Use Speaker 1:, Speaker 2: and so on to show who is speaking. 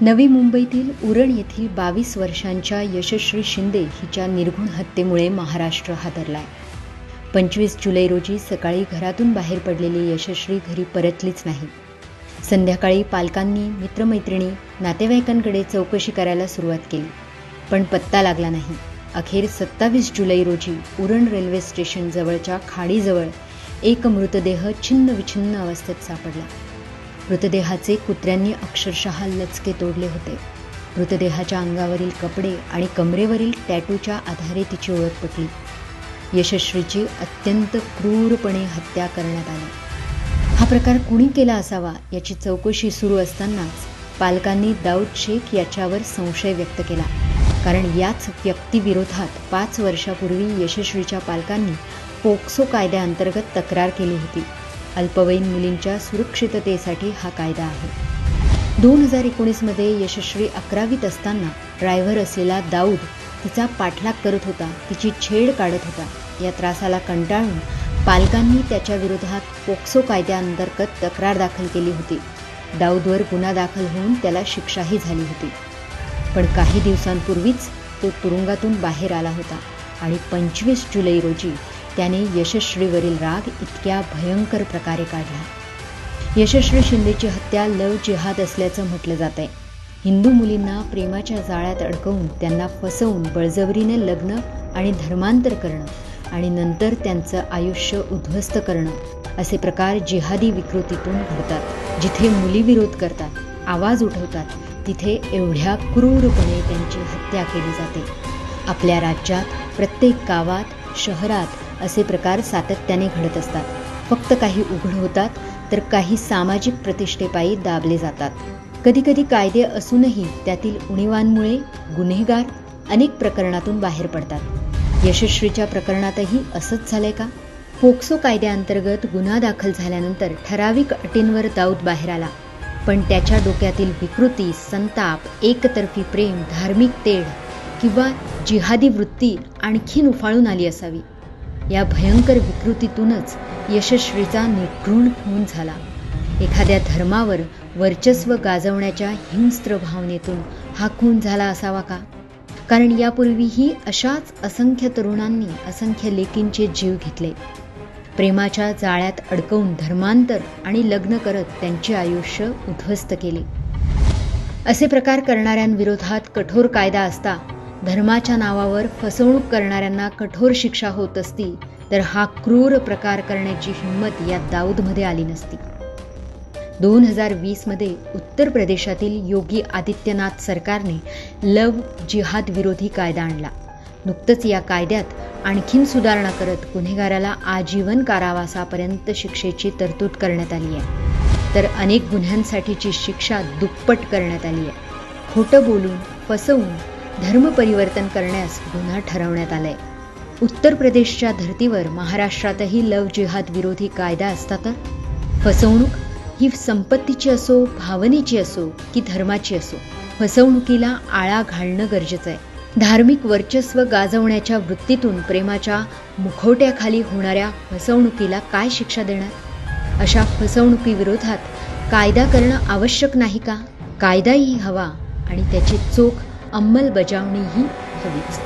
Speaker 1: नवी मुंबईतील उरण येथील बावीस वर्षांच्या यशस्वी शिंदे हिच्या निर्घुण हत्येमुळे महाराष्ट्र हादरलाय. पंचवीस जुलै रोजी सकाळी घरातून बाहेर पडलेली यशस्वी घरी परतलीच नाही. संध्याकाळी पालकांनी मित्रमैत्रिणी नातेवाईकांकडे चौकशी करायला सुरुवात केली पण पत्ता लागला नाही. अखेर सत्तावीस जुलै रोजी उरण रेल्वे स्टेशनजवळच्या खाडीजवळ एक मृतदेह छिन्न विछिन्न अवस्थेत सापडला. मृतदेहाचे कुत्र्यांनी अक्षरशः लचके तोडले होते. मृतदेहाच्या अंगावरील कपडे आणि कमरेवरील टॅटूच्या आधारे तिची ओळख पटली. यशस्वीची अत्यंत क्रूरपणे हत्या करण्यात आली. हा प्रकार कुणी केला असावा याची चौकशी सुरू असतानाच पालकांनी दाऊद शेख याच्यावर संशय व्यक्त केला. कारण याच व्यक्तीविरोधात पाच वर्षापूर्वी यशस्वीच्या पालकांनी पोक्सो कायद्याअंतर्गत तक्रार केली होती. अल्पवयीन मुलींच्या सुरक्षिततेसाठी हा कायदा आहे. दोन हजार एकोणीसमध्ये यशस्वी अकरावीत असताना ड्रायव्हर असलेला दाऊद तिचा पाठलाग करत होता तिची छेड काढत होता. या त्रासाला कंटाळून पालकांनी त्याच्या विरोधात पोक्सो कायद्याअंतर्गत तक्रार दाखल केली होती. दाऊदवर गुन्हा दाखल होऊन त्याला शिक्षाही झाली होती. पण काही दिवसांपूर्वीच तो तुरुंगातून बाहेर आला होता आणि पंचवीस जुलै रोजी त्याने यशस्वीवरील राग इतक्या भयंकर प्रकारे काढला. यशस्वी शिंदेची हत्या लव जिहाद असल्याचं म्हटलं जात आहे हिंदू मुलींना प्रेमाच्या जाळ्यात अडकवून त्यांना फसवून बळजबरीने लग्न आणि धर्मांतर करणं आणि नंतर त्यांचं आयुष्य उद्ध्वस्त करणं असे प्रकार जिहादी विकृतीतून घडतात. जिथे मुली विरोध करतात आवाज उठवतात तिथे एवढ्या क्रूरपणे त्यांची हत्या केली जाते. आपल्या राज्यात प्रत्येक गावात शहरात असे प्रकार सातत्याने घडत असतात. फक्त काही उघड होतात तर काही सामाजिक प्रतिष्ठेपायी दाबले जातात. कधीकधी कायदे असूनही त्यातील उणीवांमुळे गुन्हेगार अनेक प्रकरणातून बाहेर पडतात. यशस्वीच्या प्रकरणातही असंच झालंय का? पोक्सो कायद्याअंतर्गत गुन्हा दाखल झाल्यानंतर ठराविक अटींवर दाऊद बाहेर आला. पण त्याच्या डोक्यातील विकृती संताप एकतर्फी प्रेम धार्मिक तेढ किंवा जिहादी वृत्ती आणखीन उफाळून आली असावी. या भयंकर विकृतीतूनच यशस्वीचा निघृण खून झाला. एखाद्या धर्मावर वर्चस्व गाजवण्याच्या हिंस्त्र भावनेतून हा खून झाला असावा का? कारण यापूर्वीही अशाच असंख्य तरुणांनी असंख्य लेकींचे जीव घेतले. प्रेमाच्या जाळ्यात अडकवून धर्मांतर आणि लग्न करत त्यांचे आयुष्य उद्ध्वस्त केले. असे प्रकार करणाऱ्यांविरोधात कठोर कायदा असता धर्माच्या नावावर फसवणूक करणाऱ्यांना कठोर शिक्षा होत असती तर हा क्रूर प्रकार करण्याची हिंमत या दाऊदमध्ये आली नसती. दोन हजार वीसमध्ये उत्तर प्रदेशातील योगी आदित्यनाथ सरकारने लव जिहाद विरोधी कायदा आणला. नुकतंच या कायद्यात आणखीन सुधारणा करत गुन्हेगाराला आजीवन कारावासापर्यंत शिक्षेची तरतूद करण्यात आली आहे. तर अनेक गुन्ह्यांसाठीची शिक्षा दुप्पट करण्यात आली आहे. खोटं बोलून फसवून धर्म परिवर्तन करण्यास गुन्हा ठरवण्यात आलाय. उत्तर प्रदेशच्या धर्तीवर महाराष्ट्रातही लव जिहाद विरोधी कायदा असता तर? फसवणूक ही संपत्तीची असो भावनेची असो की धर्माची असो फसवणुकीला आळा घालणं गरजेचं आहे. धार्मिक वर्चस्व गाजवण्याच्या वृत्तीतून प्रेमाच्या मुखवट्याखाली होणाऱ्या फसवणुकीला काय शिक्षा देणार? अशा फसवणुकीविरोधात कायदा करणं आवश्यक नाही का? कायदाही हवा आणि त्याची चोख अंमलबजावणीही हवीच